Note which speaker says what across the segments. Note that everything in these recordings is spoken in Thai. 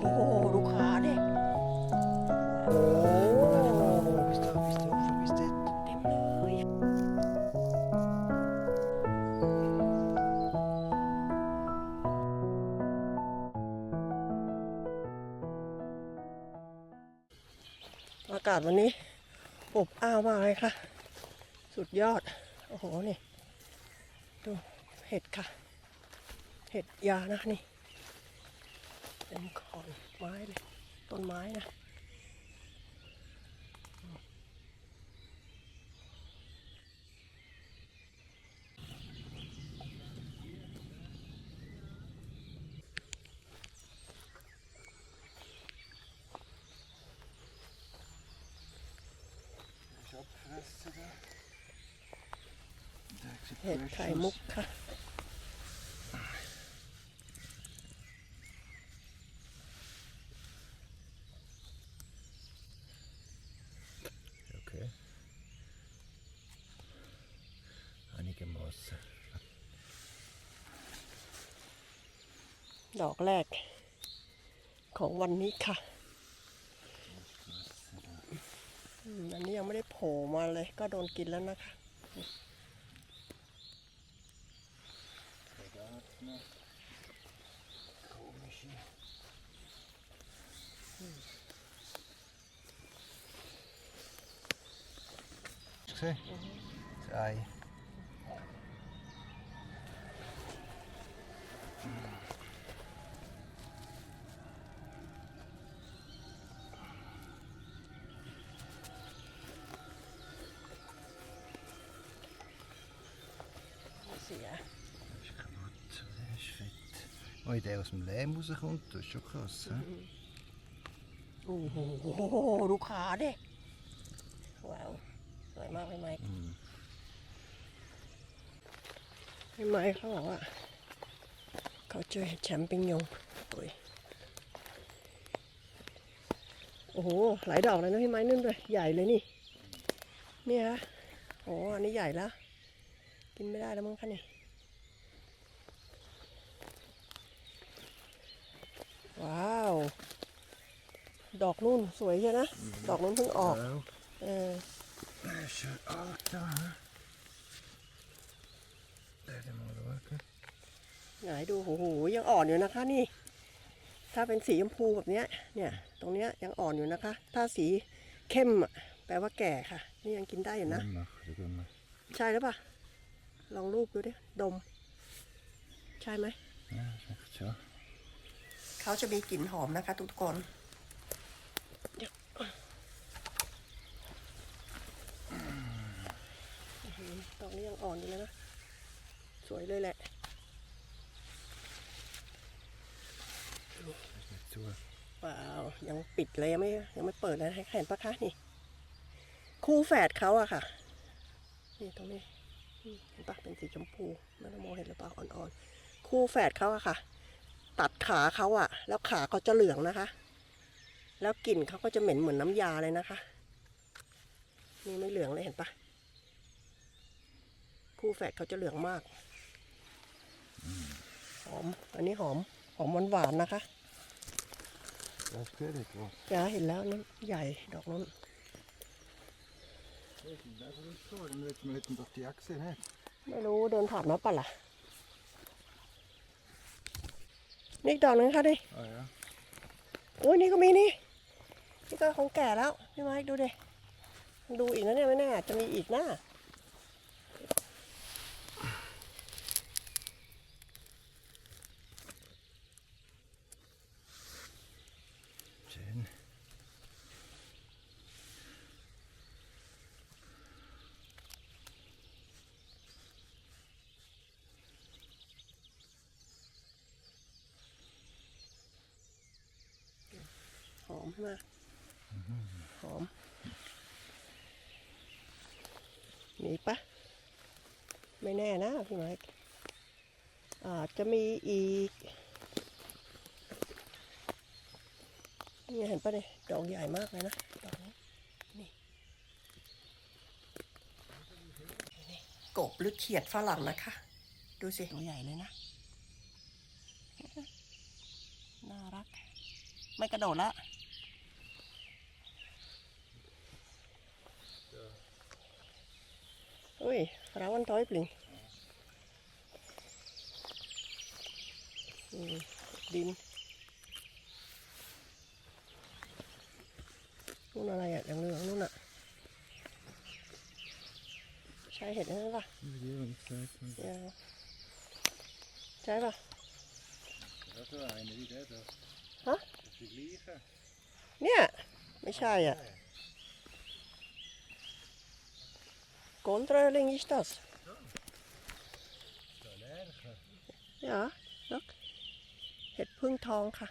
Speaker 1: โอ้โหลูกค้าดิโอ้
Speaker 2: Visst har visst det också visst det.
Speaker 1: เต็มเลยอากาศวันนี้อบอ้าวมากเลยค่ะ สุดยอด โอ้โห นี่ ดู เห็ดค่ะ เห็ดยานะนี่เต็มขอนไม้เลย ต้น ไม้นะ
Speaker 2: Shop Fresse där.
Speaker 1: เห็ดไข่มุกค่ะ อกแรกของวันนี้ค่ะอืมอันนี้ยังไม่ได้โผล่มาเลย ก็โดนกินแล้วนะคะ
Speaker 2: Soldaterna. Komische. Ska se. Aj.
Speaker 1: เสีย
Speaker 2: Das ist kaputt. Der ist fett. Oh, der aus dem Lehm rauskommt, das ist schon krass. He?
Speaker 1: โอ้โหลูกค้าเด้ว้าวสวยมากเลยไมค์
Speaker 2: อืม
Speaker 1: พี่ไมค์เขาบอกว่า เขาเจอเห็ดแชมปิญญงโอ้ยโอ้โห หลายดอกเลยนะพี่ไม้นึ่นด้วยใหญ่เลยนี่เนี่ยฮะโอ้อันนี้ใหญ่แล้ว กินไม่ได้แล้วมั้งคะนี่ ว้าว ดอกนู่นสวยใช่นะ ดอกนู้นเพิ่งออก
Speaker 2: Ja.
Speaker 1: เออ
Speaker 2: Det är så allt det här. Det är det målverket.
Speaker 1: ไหนดูโอ้โหยังอ่อนอยู่นะคะนี่ ถ้าเป็นสีชมพูแบบเนี้ย เนี่ย ตรงเนี้ยยังอ่อนอยู่นะคะ ถ้าสีเข้มอะแปลว่าแก่ค่ะ นี่ยังกินได้อยู่นะ
Speaker 2: Gumma, det är gumma.
Speaker 1: ใช่หรือเปล่าลองรูปดูดิ ดม ใช่ไหม
Speaker 2: Ja, säkert så.
Speaker 1: เขาจะมีกลิ่นหอมนะคะ ทุกคนอื้อหือดอกนี้ยังอ่อนอยู่เลยนะ สวยเลยแหละ
Speaker 2: Det är inte så.
Speaker 1: เปล่ายังปิดเลยยังไม่ยังไม่เปิดเลยให้เห็นปะคะนี่ คู่แฝดเขาอะค่ะ นี่ตรงนี้ เห็นปะเป็นสีชมพูม่ต้องมเห็นหรือเปล่าอ่อนๆ คู่แฝดเขาอะค่ะ ตัดขาเขาอะแล้วขาเขาจะเหลืองนะคะ แล้วกลิ่นเขาก็จะเหม็นเหมือนน้ำยาเลยนะคะ นี่ไม่เหลืองเลยเห็นปะคู่แฝดเขาจะเหลืองมาก หอม อันนี้หอม หอมหวานๆนะคะ
Speaker 2: Där ska det vara.
Speaker 1: จ้าเห็นแล้วนั้นใหญ่ดอกนั้น
Speaker 2: Där får du stå. Den vet man inte att i axeln här.
Speaker 1: ไม่รู้เดินผ่านมาปะล่ะ นี่อีกดอกหนึงค่ะดิ
Speaker 2: Ja, ja.
Speaker 1: โอ้ยนี่ก็มีนี่ นี่ก็ของแก่แล้วพี่ไม้ดูดิดูอีกนะเนี่ยไม่แน่อาจจะมีอีกนะ มมากหอมมีปะไม่แน่นะพี่ไม้อาจจะมีอีกนี่เห็นปะเนี่ยดอกใหญ่มากเลยนะดอกนี้นี่นี่กบหรือเขียดฝรั่งนะคะ ดูสิตัวใหญ่เลยนะไม่กระโดดละ อุ้ยราวันต้อยปลิงดินนู่นอะไรอะเหลืองนู่นอะใช่เห็ดนั่นปะเนี่ยใช่ปะ
Speaker 2: Dat is wel een die dat.
Speaker 1: Huh?
Speaker 2: Dat is liegen.
Speaker 1: เนี่ย ไม่ใช่อะ Contraling is das.
Speaker 2: Wel erger.
Speaker 1: Ja, look. เห็ดพึ่งทองค่ะ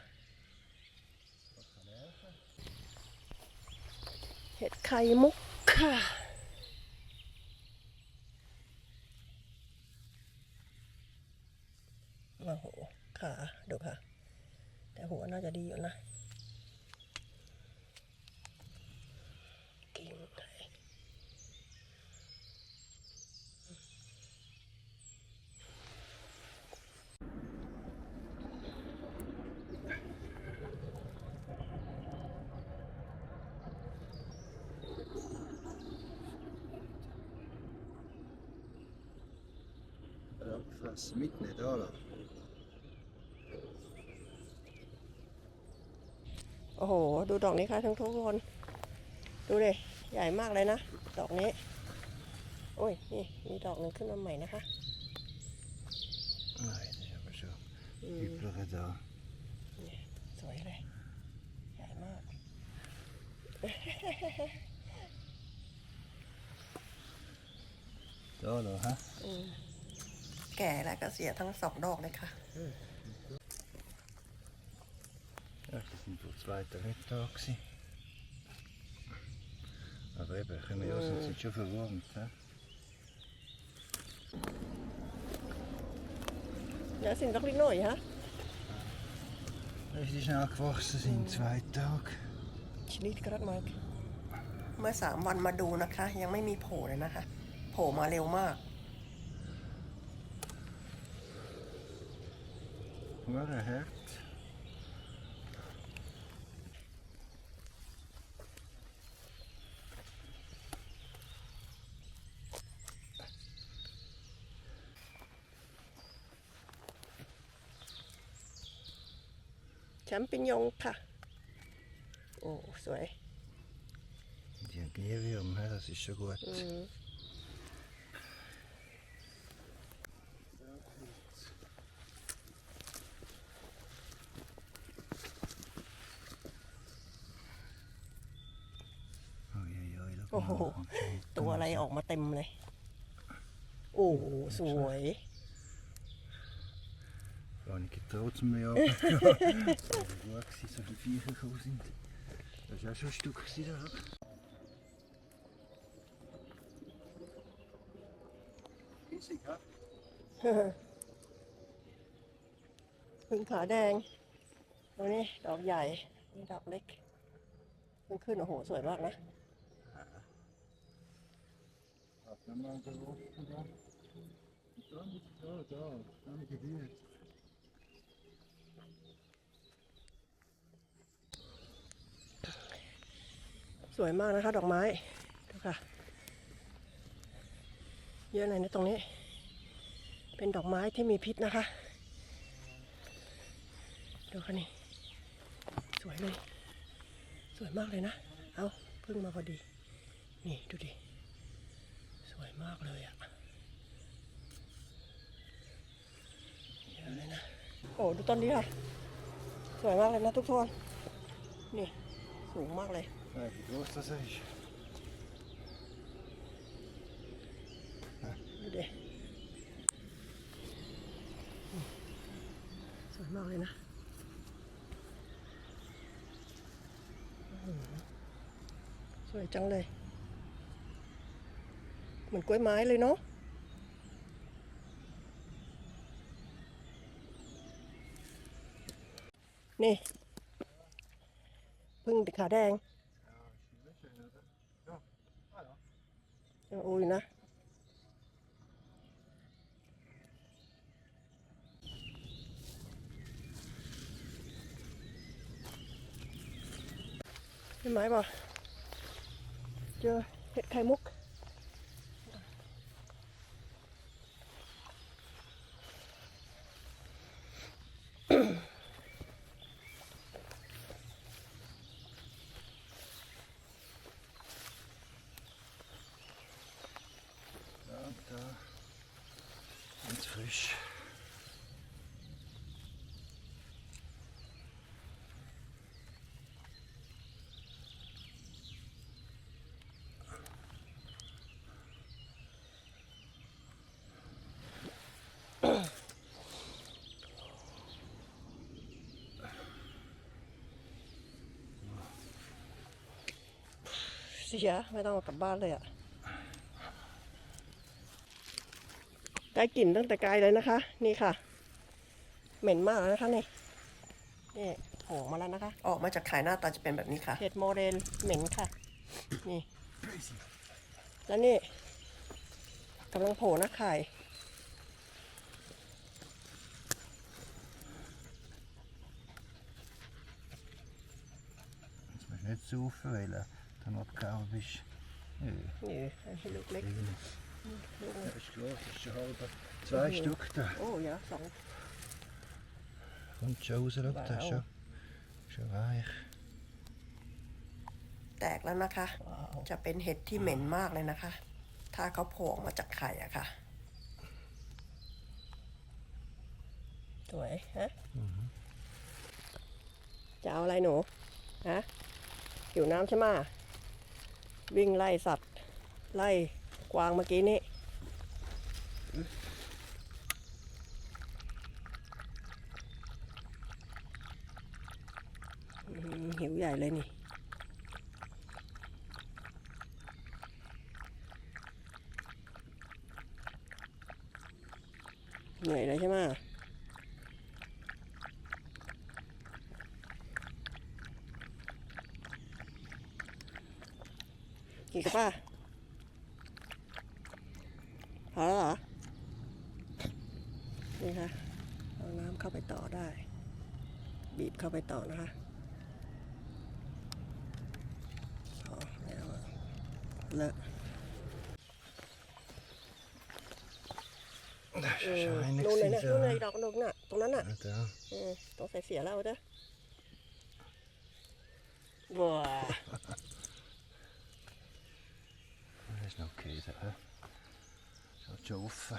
Speaker 1: เห็ดไข่มุกค่ะโอ้โหขาดูค่ะ แต่หัวน่าจะดีอยู่นะ
Speaker 2: Ja, fast mit nicht, oder?
Speaker 1: โอ้โห ดูดอกนี้ค่ะทั้งทุกคน ดูเลยใหญ่มากเลยนะ ดอกนี้ โอ้ย นี่ มีดอกหนึงขึ้นมาใหม่นะคะ
Speaker 2: Nee, die hebben zo.
Speaker 1: อืม
Speaker 2: Hybrige daar.
Speaker 1: สวยเลย ใหญ่มาก
Speaker 2: Daar, daar, hè?
Speaker 1: อืม แก่แล้วก็เสียทั้งสองดอกเลยค่ะ
Speaker 2: Ja, das sind wohl zweite Mittag. gewesen. Aber eben, können wir ja
Speaker 1: Mm.
Speaker 2: sind schon verwurmt, hä?
Speaker 1: แล้วสิ่งต้องเล็กน้อยฮะ
Speaker 2: Als die schnell gewachsen sind, zwei Tage.
Speaker 1: ชนิดกระดมากเมื่อสามวันมาดูนะคะ ยังไม่มีโผล่เลยนะคะ โผล่มาเร็วมาก
Speaker 2: Waar een hert.
Speaker 1: แชมปิญญงค่ะ โอ้ สวย
Speaker 2: Die Agarium, hä? das ist schon gut.
Speaker 1: อื
Speaker 2: Oj, oj. dat
Speaker 1: Oh,
Speaker 2: kan
Speaker 1: oh,
Speaker 2: nog een
Speaker 1: ตัวอะไรออกมาเต็มเลย โอ้โห สวย
Speaker 2: Gar nicht getraut, zum Jahr. Das war gut, gewesen, so viele Viecher gekommen sind. Das war auch schon ein Stück gewesen, da. Riesig, hä?
Speaker 1: พึ่งขาแดง ตัวนี้ดอกใหญ่นี่ดอกเล็กเพิ่งขึ้นโอ้โห สวยมากนะ
Speaker 2: Warte mal, da oben, da. Da, da, da. Da habe ich gerührt.
Speaker 1: สวยมากนะคะ ดอกไม้ดูค่ะ เยอะเลยนะตรงนี้ เป็นดอกไม้ที่มีพิษนะคะ ดูค่ะนี่ สวยเลย สวยมากเลยนะ เอาพิ่งมาพอดี นี่ดูดิ วยมากเลยอะเยอะเลยนะ โอ้ดูต้นนี้ค่ะ สวยมากเลยนะทุกคนนี่ สูงมากเลย
Speaker 2: Kijk, wie groß das ist.
Speaker 1: ดูดิอืมสวยมากเลยนะอื้อหือสวยจังเลย เหมือนกล้วยไม้เลยเนาะนี่พึ่งขาแดงโอ้ยนะพี่ไม้บอกเจอเห็ดไข่มุก
Speaker 2: Ja, da. Ganz frisch.
Speaker 1: เสียไม่ต้องเอา กลับบ้านเลยอะได้กลิ่นตั้งแต่ไกลเลยนะคะ นี่ค่ะ เหม็นมากแล้วนะคะนี่นี่โผล่มาแล้วนะคะ ออกมาจากไข่หน้าตาจะเป็นแบบนี้ค่ะเห็ดโมเดลเหม็นค่ะ นี่ แล้วนี่กำลังโผล่นะไข่
Speaker 2: Jetzt musst du nicht saufen, weil äh, dann abgehauen bist. Ja,
Speaker 1: นี่ให้ลูกเล็ก
Speaker 2: ja, ist klar, das ist schon halb. Zwei Stück da.
Speaker 1: โอ้ยสอง
Speaker 2: Kommt schon raus, schau, das ist schon, schon weich.
Speaker 1: แตกแล้วนะคะ จะเป็นเห็ดที่เหม็นมากเลยนะคะ ถ้าเขาโผล่ออกมาจากไข่อะค่ะ สวยฮะจะเอาอะไรหนู ฮะหิวน้ำใช่ไหมะวิ่งไล่สัตว์ ไล่ กวางเมื่อกี้นี้หิวใหญ่เลยนี่เหนื่อยเลยใช่ไหมกินกับป้า พอแล้วเหรอ นี่ค่ะเอาน้ำเข้าไปต่อได้ บีบเข้าไปต่อนะคะพอแล้วอะเลอะ
Speaker 2: Das
Speaker 1: เอ
Speaker 2: ist
Speaker 1: อ
Speaker 2: schon einer
Speaker 1: นู่นเลยนะ
Speaker 2: gewesen,
Speaker 1: นู่นเลย
Speaker 2: so.
Speaker 1: ดอกนกน่ะ ตรงนั้นน่ะ
Speaker 2: Ja, da.
Speaker 1: เออต้องใส่เสียแล้วเด้อว้า
Speaker 2: Das ist noch okay, so. Stoffe.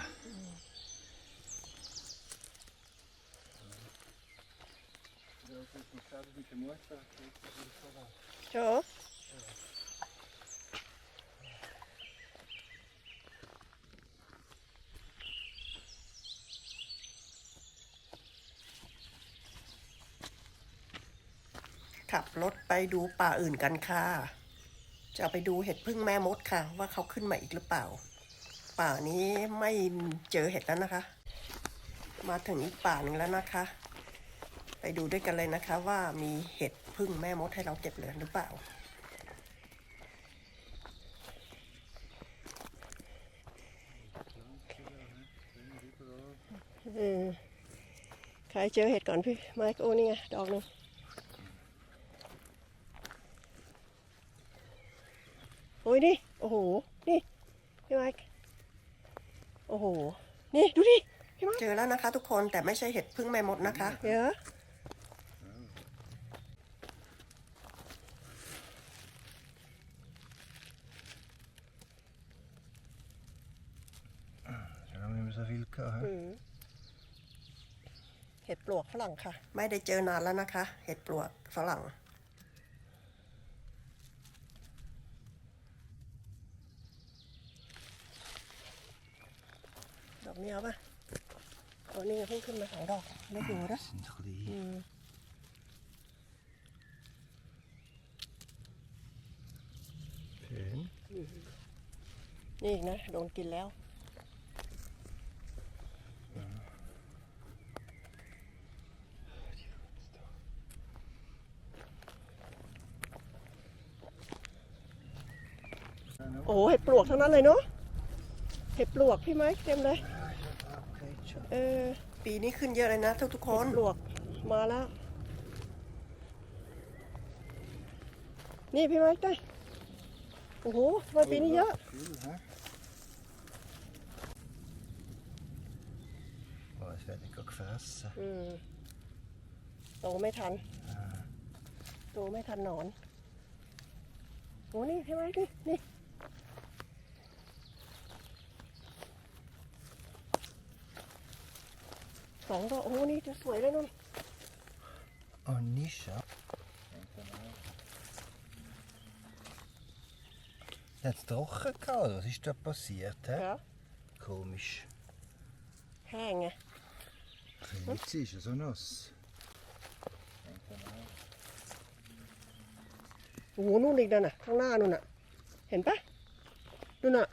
Speaker 2: Ja.
Speaker 1: ขับรถไปดูป่าอื่นกันค่ะ จะไปดูเห็ดพึ่งแม่มดค่ะ ว่าเขาขึ้นมาอีกหรือเปล่า ป่านี้ไม่เจอเห็ดแล้วนะคะ มาถึงอีกป่าหนึ่งแล้วนะคะ ไปดูด้วยกันเลยนะคะ ว่ามีเห็ดพึ่งแม่มดให้เราเก็บเหลือหรือเปล่าเออใครเจอเห็ดก่อนพี่ไมค์โอ้นี่ไงดอกหนึงโอ้ยนี่ โอ้โห นี่ พี่ไมค์ โอ้โห นี่ดูดิพี่ไมค์เจอแล้วนะคะ ทุกคนแต่ไม่ใช่เห็ดพึ่งแม่มดนะคะเดี๋ยว
Speaker 2: Schon lange nicht mehr so viel gehabt. hä?
Speaker 1: อืมเห็ดปลวกฝรั่งค่ะ ไม่ได้เจอนานแล้วนะคะ เห็ดปลวกฝรั่ง ดอก นี้เอาป่ะตัวนี้เพิ่งขึ้นมาสองดอกเล็กอยู่นะ
Speaker 2: Die sind klein.
Speaker 1: อืม
Speaker 2: Schön.
Speaker 1: นี่อีกนะโดนกินแล้วโอ้โหเห็ดปลวกทั้งนั้นเลยเนาะเห็ดปลวกพี่ไม้เต็มเลย
Speaker 2: Okay, schon.
Speaker 1: เออ ปีนี้ขึ้นเยอะเลยนะทุกทุกๆคนปลวกมาแล้ว นี่พี่ไม้ได้โอ้โหทำไมปีนี้เยอะ
Speaker 2: Veel, hè? Oh, das werde ich auch gefressen.
Speaker 1: อืมโตไม่ทัน โตไม่ทันหนอนโอ้นี่พี่ไม้ดินี่ สองดอกโอ้โหนี่จะสวยเลยนุ่น
Speaker 2: Oh, Nisha. Jetzt trocken gehabt, was ist da passiert? He?
Speaker 1: เหรอ
Speaker 2: Komisch.
Speaker 1: แห้งไง
Speaker 2: Jetzt ist er so nass.
Speaker 1: โอ้โหนู่นอีกนั่นน่ะ ข้างหน้านู่นน่ะ เห็นปะนู่นน่ะ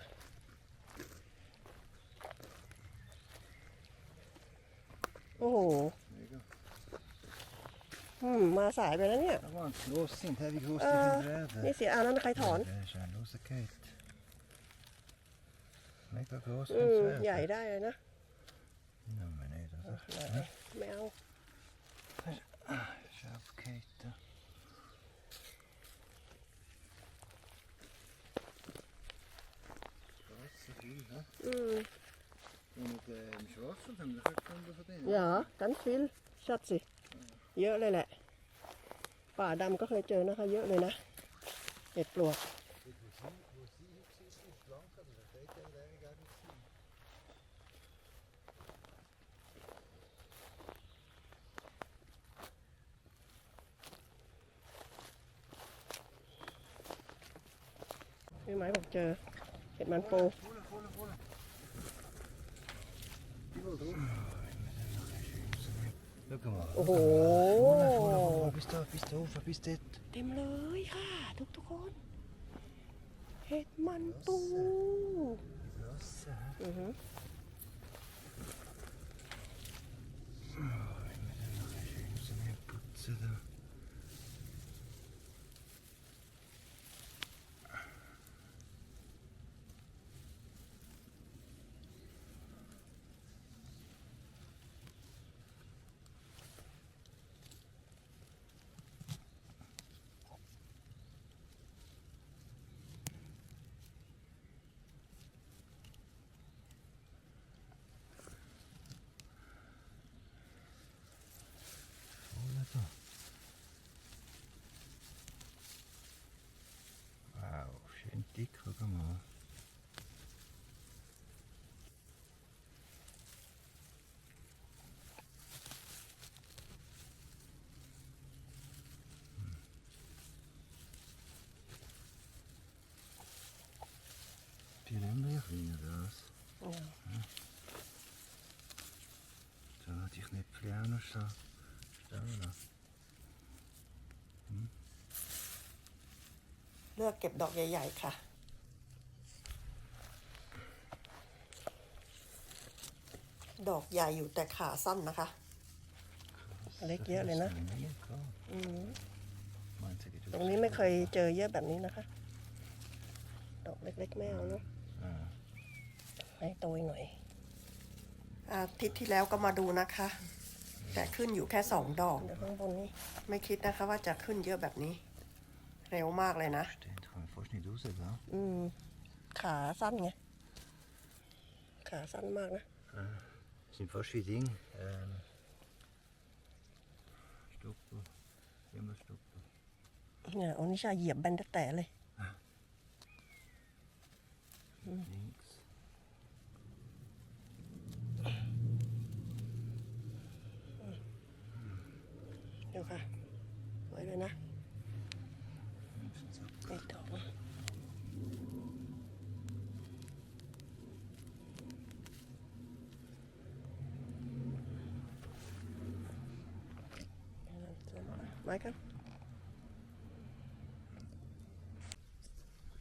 Speaker 1: โอ้โห
Speaker 2: Mega.
Speaker 1: อืมมาสายไปแล้วเนี่ย
Speaker 2: Da waren sie los sind, he, wie groß
Speaker 1: Äh,
Speaker 2: die sind werden.
Speaker 1: นี่เสียอานั้นใครถอน
Speaker 2: Ja, ist ein losgeht. Mega groß
Speaker 1: อื
Speaker 2: kann's
Speaker 1: ม
Speaker 2: werden.
Speaker 1: ใหญ่ได้เลยนะ
Speaker 2: Ja, aber nicht, also.
Speaker 1: ไม่เอา
Speaker 2: Schafkette. Grosse viel, ne?
Speaker 1: อืม
Speaker 2: Und äh, im Schwarzwald haben wir doch auch gefunden von denen.
Speaker 1: อย่ากันฟิลชัดสิเยอะเลยแหละ ป่าดำก็เคยเจอนะคะ เยอะเลยนะ เห็ดปลวก พี่ไม้บอกเจอ เห็ดมันปู
Speaker 2: Volle, volle, volle. Die will drauf. Schau mal.
Speaker 1: โอ้โห
Speaker 2: Volle, volle, volle. Bis da, bis da rauf, bis dort.
Speaker 1: เต็มเลยค่ะ ทุกทุกๆคนเห็ดมันปู
Speaker 2: Blasse, hä?
Speaker 1: อือฮึ
Speaker 2: Schön so mehr putzen da. Voll da. Wow, schön dick, schau mal. Die nehmen wir kleiner das.
Speaker 1: อืม
Speaker 2: Da hatte ich nicht auch noch so stehen lassen.
Speaker 1: เลือกเก็บดอกใหญ่ ๆ ค่ะ ดอกใหญ่อยู่แต่ขาสั้นนะคะ เล็กเยอะเลยนะ อืม
Speaker 2: Meinte die
Speaker 1: ตรงนี้ไม่เคยเจอเยอะแบบนี้นะคะ ดอกเล็ก ๆ ไม่เอาเนาะ
Speaker 2: Ah.
Speaker 1: ให้โตอีกหน่อย อาทิตย์ที่แล้วก็มาดูนะคะ แต่ขึ้นอยู่แค่สองดอก เดี๋ยวข้างบนนี้ไม่คิดนะคะว่าจะขึ้นเยอะแบบนี้ เร็วมากเลยนะ
Speaker 2: Stimmt, kann man fast nicht raus, gell?
Speaker 1: อืม ขาสั้นไง ขาสั้นมากนะ
Speaker 2: Sind fast wie Ding. Ähm, Stoppel. Immer Stoppel.
Speaker 1: เนี่ยโอนิชาเหยียบแบนแต่เลย
Speaker 2: Links.
Speaker 1: เดี๋ยวค่ะสวยเลยนะ
Speaker 2: Mindestens ab.
Speaker 1: อีกดอกนะไม้กัน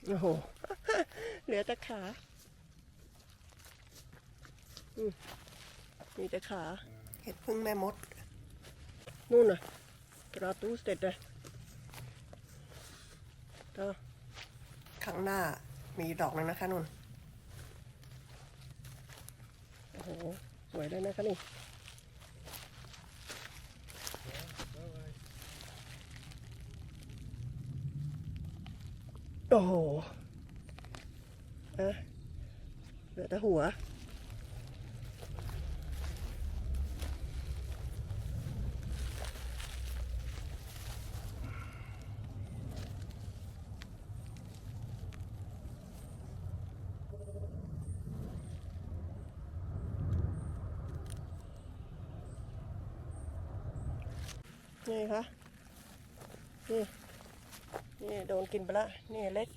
Speaker 1: โอ้โห เหลื อแต่ขาอืมมีแต่ขาเห็ดพึ่งแม่มด นู่นน่ะกระตูสเต็ดเลยก็ข้างหน้ามีดอกหนึงนะคะนุ่น โอ้โห สวยเลยนะคะนี่
Speaker 2: Bye
Speaker 1: โอ้โห อะเหลือแต่หัว นี่คะนี่ นี่ โดนกินไปละ นี่เล็ก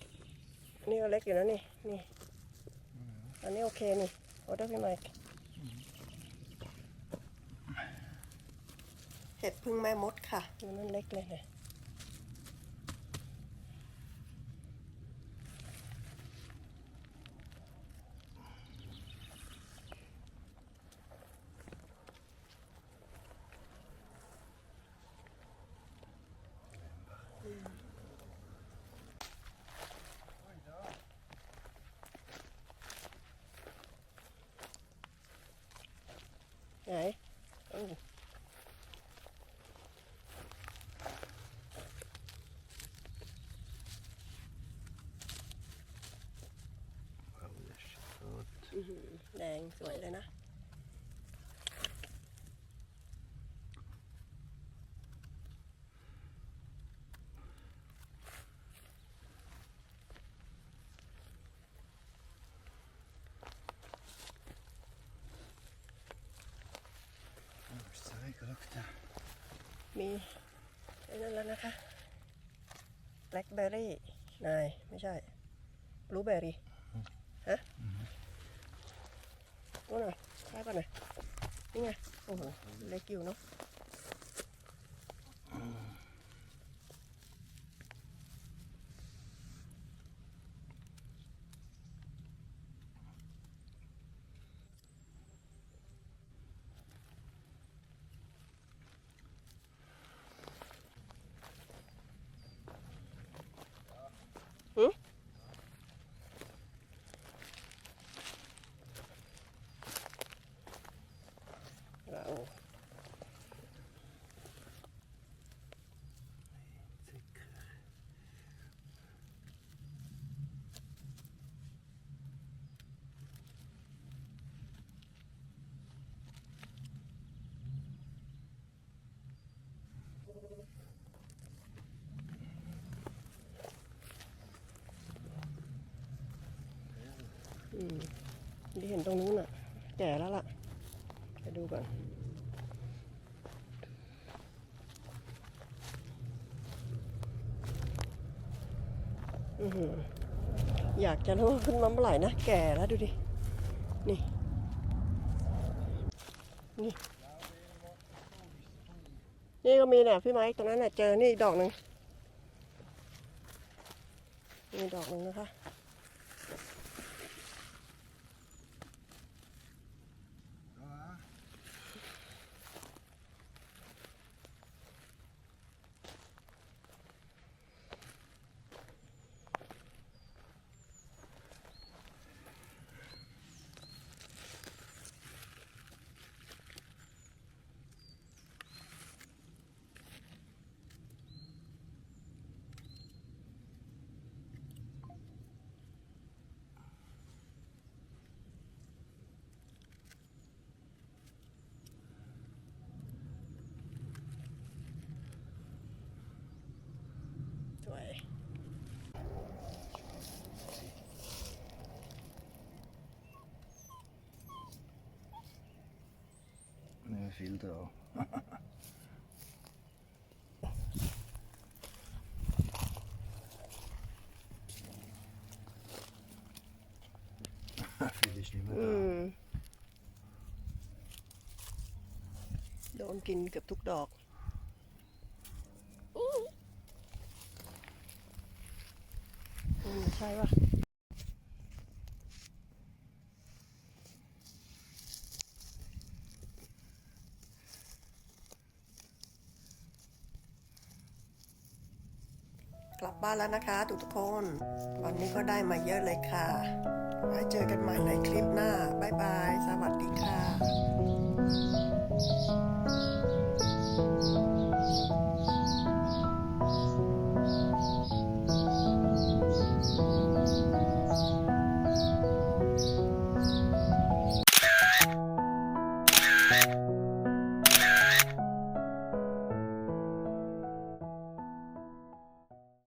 Speaker 1: นี่ก็เล็กอยู่แล้วนี่ นี่ อันนี้โอเคนี่โอเดอร์พี่ไมค์เห็ดพึ่งแม่มดค่ะดูนั่นเล็กเลยเนี่ย ไหนโอ้ อื้อหือ แดงสวยเลยนะ มีไอ้นั่นแล้วนะคะแบล็คเบอร์รี่นายไม่ใช่บลูเบอร์รี่ ฮะ นู่นน่ะใช่ป่ะน่ะนี่ไง โอ้โหเล็กอยู่เนาะ ว้าว อืมที่เห็นตรงนู้นอะ แก่แล้วล่ะไปดูก่อนอือหืออยากจะรู้ว่าขึ้นมาเมื่อไหร่นะ แก่แล้วดูดิ นี่ นี่ นี่ก็มีเนี่ยพี่ไม้ตรงนั้นน่ะเจอนี่ดอกหนึ่งนี่ดอกหนึ่งนะคะ สวย
Speaker 2: Med filter og... Finish niet
Speaker 1: อื
Speaker 2: meer.
Speaker 1: ม โดนกินเกือบทุกดอก ใช่ป่ะกลับบ้านแล้วนะคะ ทุกทุกคน วันนี้ก็ได้มาเยอะเลยค่ะ ไว้เจอกันใหม่ในคลิปหน้า บ๊ายบาย สวัสดีค่ะ